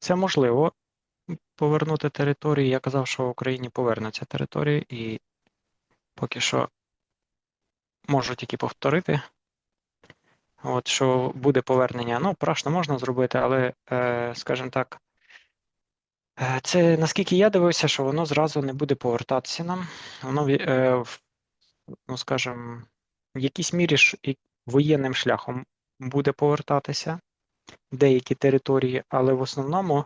Це можливо повернути території. Я казав, що в Україні повернуться території, і поки що можу тільки повторити. От, що буде повернення. Ну, прашно можна зробити, але, е, скажімо так, е, це наскільки я дивився, що воно зразу не буде повертатися нам. Воно, е, в- ну, скажімо, в якійсь мірі воєнним шляхом буде повертатися деякі території, але в основному,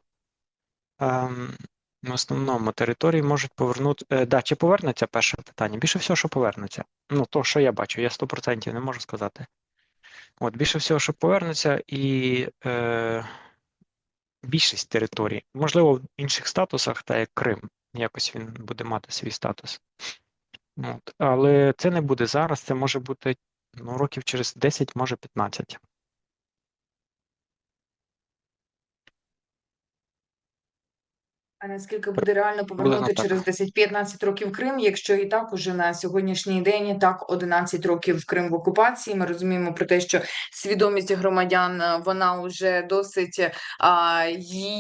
ем, в основному території можуть повернути. Е, да, чи повернеться перше питання? Більше всього, що повернеться. Ну, то, що я бачу, я 100% не можу сказати. От, більше всього, що повернеться, і е, більшість територій, можливо, в інших статусах, та як Крим, якось він буде мати свій статус. От. Але це не буде зараз, це може бути ну, років через 10, може 15. А наскільки буде реально повернути через 10-15 років Крим, якщо і так уже на сьогоднішній день і так 11 років Крим в окупації. Ми розуміємо про те, що свідомість громадян е, вона вже досить а,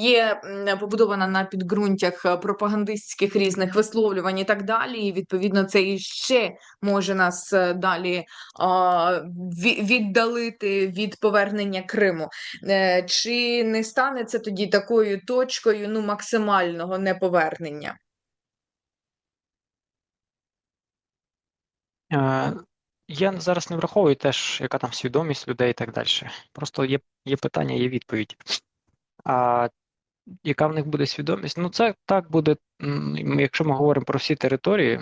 є побудована на підґрунтях е, пропагандистських різних висловлювань і так далі. І відповідно це і ще може нас е, далі а, віддалити від повернення Криму. Е, Чи не стане це тоді такою точкою ну, максимального неповернення? Е, Я зараз не враховую теж, яка там свідомість людей і так далі. Просто є, є питання, є відповідь. А яка в них буде свідомість? Ну, це так буде, якщо ми говоримо про всі території,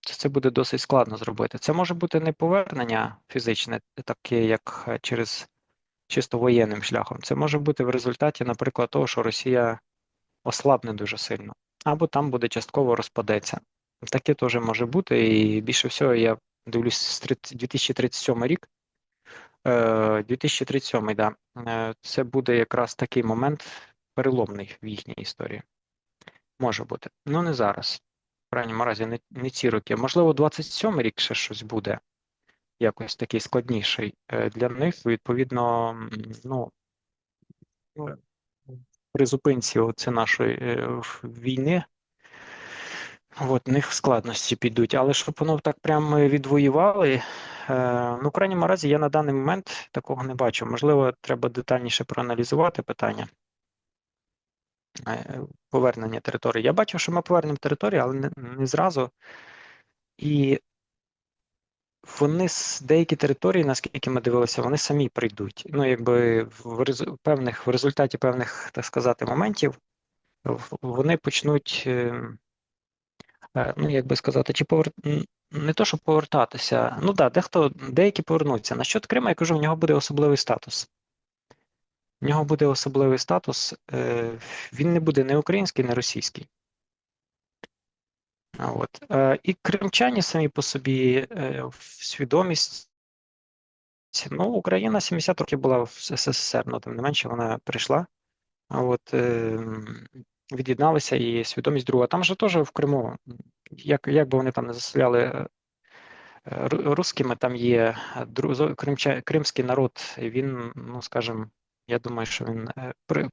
то це буде досить складно зробити. Це може бути не повернення фізичне, таке, як е, через чисто воєнним шляхом. Це може бути в результаті, наприклад, того, що Росія ослабне дуже сильно, або там буде частково розпадеться. Таке теж може бути, і більше всього я дивлюсь 2037 рік. Е, 2037, да. Е, Це буде якраз такий момент переломний в їхній історії. Може бути. Ну не зараз. В крайньому разі, не, не ці роки. Можливо, 27 рік ще щось буде якось такий складніший. Е, Для них, відповідно, ну, при зупинці оце нашої е, війни, от, в них складності підуть. Але щоб воно так прямо відвоювали, е, ну, в крайньому разі, я на даний момент такого не бачу. Можливо, треба детальніше проаналізувати питання е, повернення території. Я бачив, що ми повернемо територію, але не, не зразу. І вони з деякі території, наскільки ми дивилися, вони самі прийдуть. Ну, якби в резу- певних в результаті певних, так сказати, моментів вони почнуть, е, е, ну як би сказати, чи повер... не то, щоб повертатися. Ну так, дехто деякі повернуться. Насчет Крима, я кажу, в нього буде особливий статус. В нього буде особливий статус. е, Він не буде не український, не російський. От. Е, І кримчані самі по собі е, в свідомість. Ну, Україна 70 років була в СССР, але тим не менше вона прийшла. От, е, від'єдналися і свідомість друга. Там же теж в Криму, як, як би вони там не заселяли е, русскими, там є дру- кримча, кримський народ, він, ну скажімо, я думаю, що він е, при,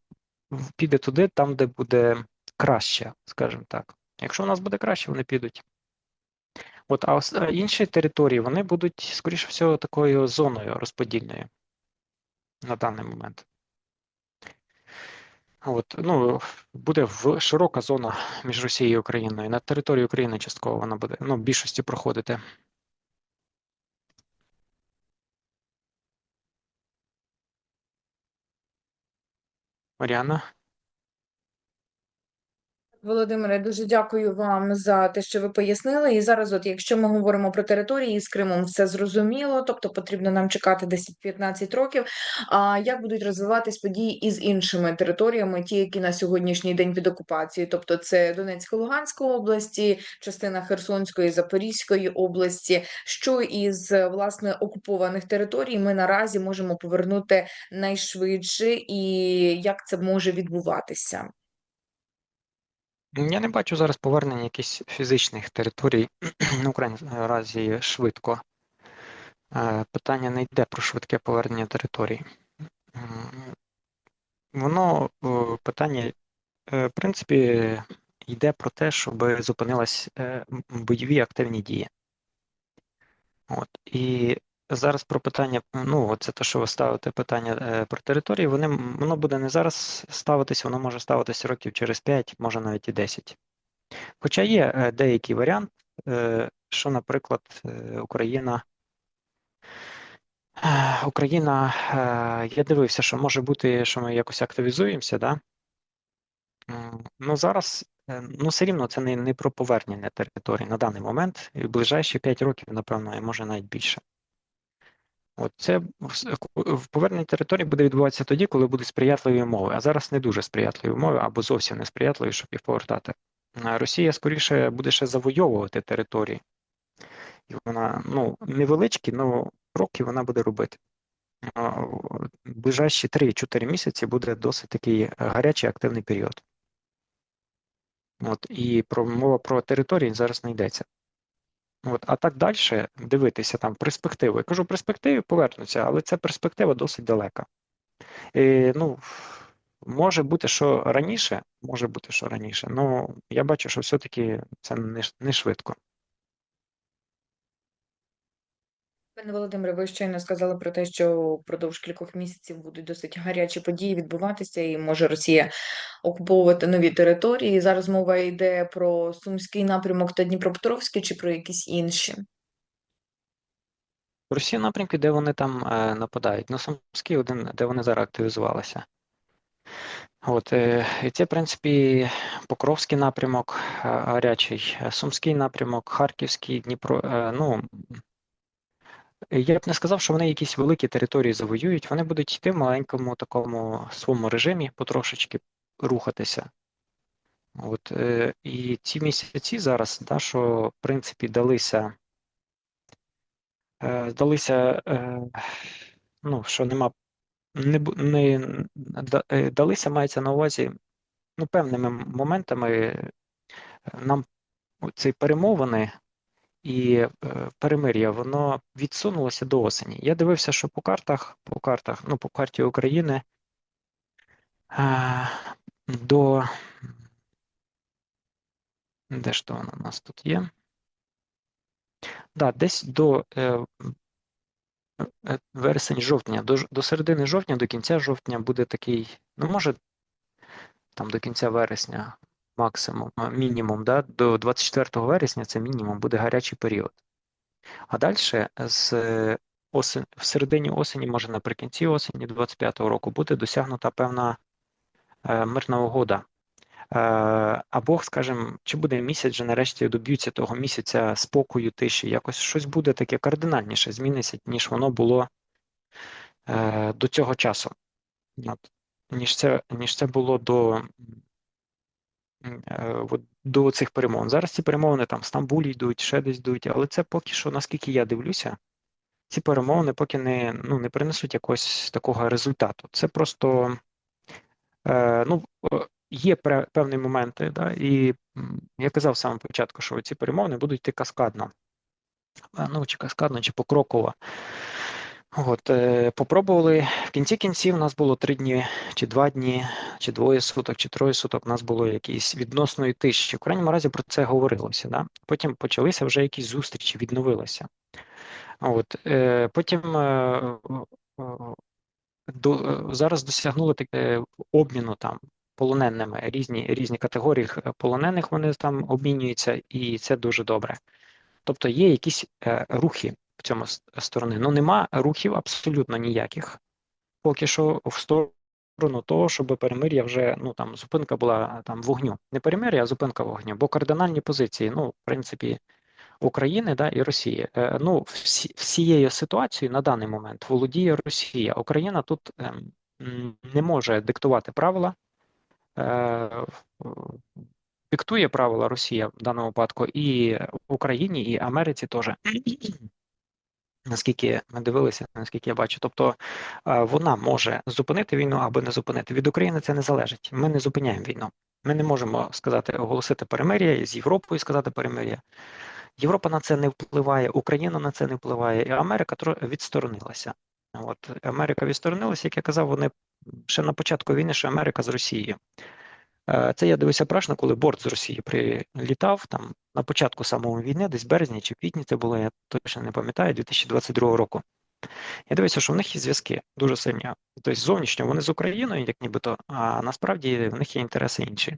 піде туди, там, де буде краще, скажімо так. Якщо у нас буде краще, вони підуть. От, а інші території вони будуть, скоріше всього, такою зоною розподільною на даний момент. От, ну, буде в широка зона між Росією і Україною. На території України частково вона буде, ну, в більшості проходити. Маріана? Володимире, дуже дякую вам за те, що ви пояснили. І зараз, от якщо ми говоримо про території з Кримом, все зрозуміло, тобто потрібно нам чекати 10-15 років. А як будуть розвиватись події із іншими територіями, ті, які на сьогоднішній день під окупацією, тобто це Донецька, Луганська області, частина Херсонської, Запорізької області, що із власне окупованих територій ми наразі можемо повернути найшвидше, і як це може відбуватися? Я не бачу зараз повернення якихось фізичних територій на Україні разі швидко. Е, Питання не йде про швидке повернення територій. Воно е, питання, е, в принципі, йде про те, щоб зупинились е, бойові активні дії. От. І зараз про питання, ну, це те, що ви ставите питання е, про території, вони, воно буде не зараз ставитись, воно може ставитись років через 5, може навіть і 10. Хоча є е, деякий варіант, е, що, наприклад, Україна. Україна, я дивився, що може бути, що ми якось активізуємося, да? Ну зараз, ну все рівно це не, не про повернення території на даний момент. І в ближайші 5 років, напевно, і може навіть більше. От це в території буде відбуватися тоді, коли будуть сприятливі умови. А зараз не дуже сприятливі умови або зовсім не сприятливі, щоб їх повертати. Росія скоріше буде ще завойовувати території. І вона, ну, невеличкі, але кроки вона буде робити. Ближайші 3-4 місяці буде досить такий гарячий активний період. От, і про мова про території зараз не йдеться. От, а так далі дивитися там перспективу. Я кажу, перспективи повернуться, але ця перспектива досить далека. І, ну, може бути, що раніше, може бути, що раніше, але я бачу, що все-таки це не швидко. Пане Володимире, ви щойно сказали про те, що впродовж кількох місяців будуть досить гарячі події відбуватися, і може Росія окуповувати нові території. Зараз мова йде про Сумський напрямок та Дніпропетровський чи про якісь інші? Росія напрямки, де вони там е, нападають. Ну, Сумський один, де вони зараз активізувалися. От, е, і це, в принципі, Покровський напрямок е, гарячий, Сумський напрямок, Харківський, Дніпро. е, Ну, я б не сказав, що вони якісь великі території завоюють. Вони будуть йти в маленькому такому своєму режимі, потрошечки рухатися. От, е, і ці місяці зараз, да, що, в принципі, далися, е, далися, е, ну, що нема не, не да- е, далися, мається на увазі ну, певними моментами е, нам ці перемовини і е, перемир'я, воно відсунулося до осені. Я дивився, що по картах, по картах, ну, по карті України е, до де ж то воно у нас тут є? Да, десь до е, е, вересень-жовтня, до, до середини жовтня, до кінця жовтня буде такий, ну, може, там до кінця вересня максимум, мінімум, да, до 24 вересня це мінімум, буде гарячий період. А далі з е, в середині осені, може наприкінці осені 25-го року буде досягнута певна е, мирна угода. Е, або, скажімо, чи буде місяць, вже нарешті доб'ються того місяця спокою, тиші, якось щось буде таке кардинальніше зміниться, ніж воно було е, до цього часу. От. Ніж це, ніж це було до, е, от, до цих перемовин. Зараз ці перемовини там в Стамбулі йдуть, ще десь йдуть, але це поки що, наскільки я дивлюся, ці перемовини поки не, ну, не принесуть якогось такого результату. Це просто е, ну, е, є певні моменти, да, і я казав самому початку, що ці перемовини будуть йти каскадно. Е, Ну, чи каскадно, чи покроково. От, е, попробували. В кінці кінців у нас було три дні, чи два дні, чи двоє суток, чи троє суток. У нас було якісь відносної тиші. В крайньому разі про це говорилося. Да? Потім почалися вже якісь зустрічі, відновилися. От, е, потім е, е, до, е, зараз досягнули таке обміну там полоненими, різні, різні категорії е, полонених вони там обмінюються, і це дуже добре. Тобто є якісь е, рухи цьому сторони. Ну нема рухів абсолютно ніяких. Поки що в сторону того, щоб перемир'я вже ну там зупинка була там вогню. Не перемир'я, а зупинка вогню. Бо кардинальні позиції, ну, в принципі, України да, і Росії. Е, ну, всі, всією ситуацією на даний момент володіє Росія. Україна тут м, не може диктувати правила. Е, диктує правила Росія в даному випадку і Україні, і Америці теж. Наскільки ми дивилися, наскільки я бачу, тобто е, вона може зупинити війну або не зупинити. Від України це не залежить. Ми не зупиняємо війну. Ми не можемо сказати, оголосити перемир'я з Європою сказати перемир'я. Європа на це не впливає, Україна на це не впливає, і Америка відсторонилася. От Америка відсторонилася, як я казав, вони ще на початку війни, що Америка з Росією. Е, Це я дивився прашно, коли борт з Росії прилітав там на початку самої війни, десь березні чи квітні це було, я точно не пам'ятаю, 2022 року. Я дивився, що в них є зв'язки дуже сильні. Тобто зовнішньо вони з Україною, як нібито, а насправді в них є інтереси інші.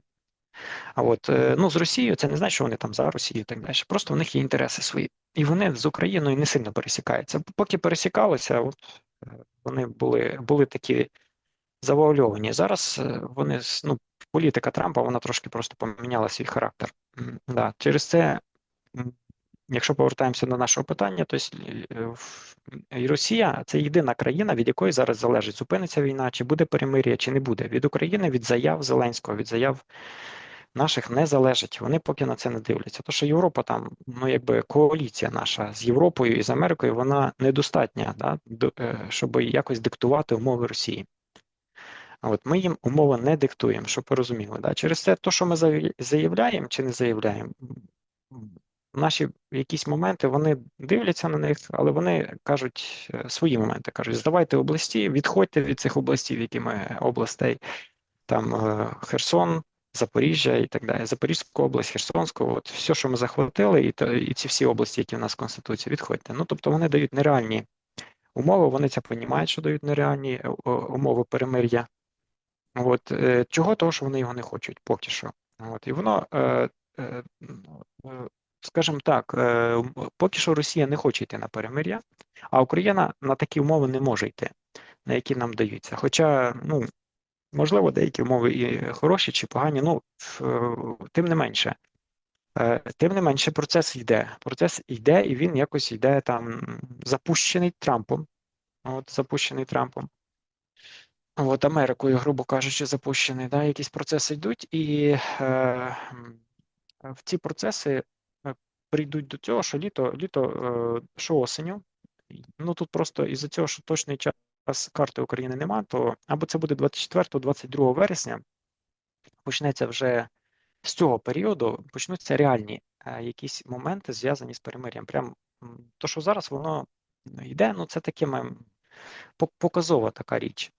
А от е, ну з Росією це не значить, що вони там за Росію і так далі. Просто в них є інтереси свої. І вони з Україною не сильно пересікаються. Поки пересікалися, от е, вони були, були такі завуальовані. Зараз е, вони ну, політика Трампа вона трошки просто поміняла свій характер. Да. Через це, якщо повертаємося до нашого питання, то е, і Росія це єдина країна, від якої зараз залежить, зупиниться війна, чи буде перемир'я, чи не буде. Від України, від заяв Зеленського, від заяв наших не залежить. Вони поки на це не дивляться. То що Європа там, ну якби коаліція наша з Європою і з Америкою, вона недостатня, да, до- е, щоб якось диктувати умови Росії. От ми їм умови не диктуємо, щоб ви розуміли. Да? Через це, то, що ми заявля- заявляємо чи не заявляємо, наші якісь моменти вони дивляться на них, але вони кажуть е, свої моменти. Кажуть, здавайте області, відходьте від цих областей, які ми областей, там е, Херсон, Запоріжжя і так далі. Запорізьку область, Херсонську, от все, що ми захватили, і, то- і ці всі області, які в нас в Конституції, відходьте. Ну тобто вони дають нереальні умови, вони це розуміють, що дають нереальні е, умови перемир'я. От, е, чого? Того, що вони його не хочуть поки що. От, і воно, е, е, скажімо так, поки що Росія не хоче йти на перемир'я, а Україна на такі умови не може йти, на які нам даються. Хоча, ну, можливо, деякі умови і хороші чи погані, ну, тим не менше. Тим не менше, процес йде. Процес йде, і він якось йде там запущений Трампом. От, запущений Трампом. От Америкою, грубо кажучи, запущений, да, якісь процеси йдуть, і е, в ці процеси е, прийдуть до цього, що літо, літо, е, що осеню. Ну тут просто із-за цього, що точний час карти України нема, то або це буде 24-22 вересня, почнеться вже з цього періоду, почнуться реальні е, якісь моменти зв'язані з перемир'ям. Прям то, що зараз воно йде, ну це таке показова така річ.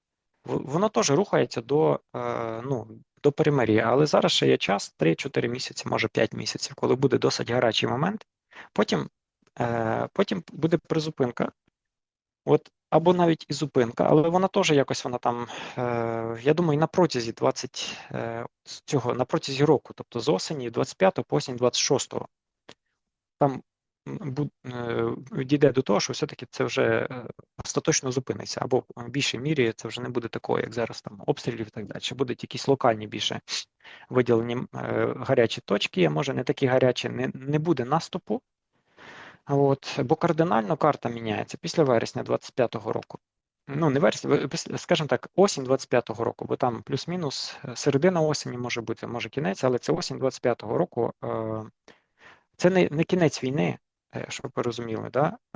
Воно теж рухається до, е, ну, до перемир'я, але зараз ще є час 3-4 місяці, може 5 місяців, коли буде досить гарячий момент. Потім, е, потім буде призупинка, от, або навіть і зупинка, але вона теж якось вона там, е, я думаю, на протязі 20, е, цього, на протязі року, тобто з осені 25 по осінь 26 там дійде до того, що все-таки це вже е, остаточно зупиниться, або в більшій мірі це вже не буде такого, як зараз там обстрілів і так далі. Будуть якісь локальні більше виділені е, гарячі точки, а може не такі гарячі, не, не буде наступу. От, бо кардинально карта міняється після вересня 25-го року. Ну, не вересня, скажімо так, осінь 25-го року, бо там плюс-мінус е, середина осені може бути, може кінець, але це осінь 25-го року. е, Це не, не кінець війни, е, щоб ви розуміли, да?